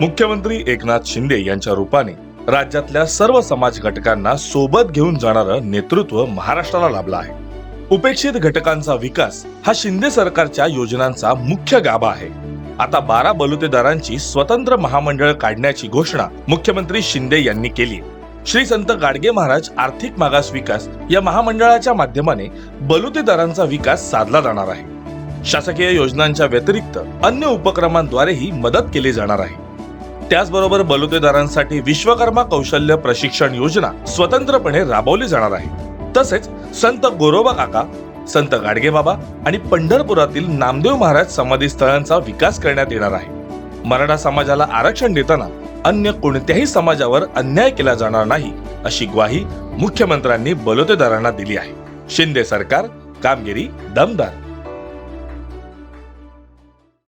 मुख्यमंत्री एकनाथ शिंदे यांच्या रूपाने राज्यातल्या सर्व समाज घटकांना सोबत घेऊन जाणारं नेतृत्व महाराष्ट्राला लाभलं आहे. उपेक्षित घटकांचा विकास हा शिंदे सरकारच्या योजनांचा मुख्य गाभा आहे. आता बारा बलुतेदारांची स्वतंत्र महामंडळ काढण्याची घोषणा मुख्यमंत्री शिंदे यांनी केली. श्री संत गाडगे महाराज आर्थिक मागास विकास या महामंडळाच्या माध्यमाने बलुतेदारांचा विकास साधला जाणार आहे. शासकीय योजनांच्या व्यतिरिक्त अन्य उपक्रमांद्वारेही मदत केली जाणार आहे. त्याचबरोबर बलुतेदारांसाठी विश्वकर्मा कौशल्य प्रशिक्षण योजना स्वतंत्रपणे राबवली जाणार आहे. तसेच संत गोरोबा काका संत गाडगेबाबा आणि पंढरपुरातील नामदेव महाराज समाधी स्थळांचा विकास करण्यात येणार आहे. मराठा समाजाला आरक्षण देताना अन्य कोणत्याही समाजावर अन्याय केला जाणार नाही अशी ग्वाही मुख्यमंत्र्यांनी बलुतेदारांना दिली आहे. शिंदे सरकार कामगिरी दमदार.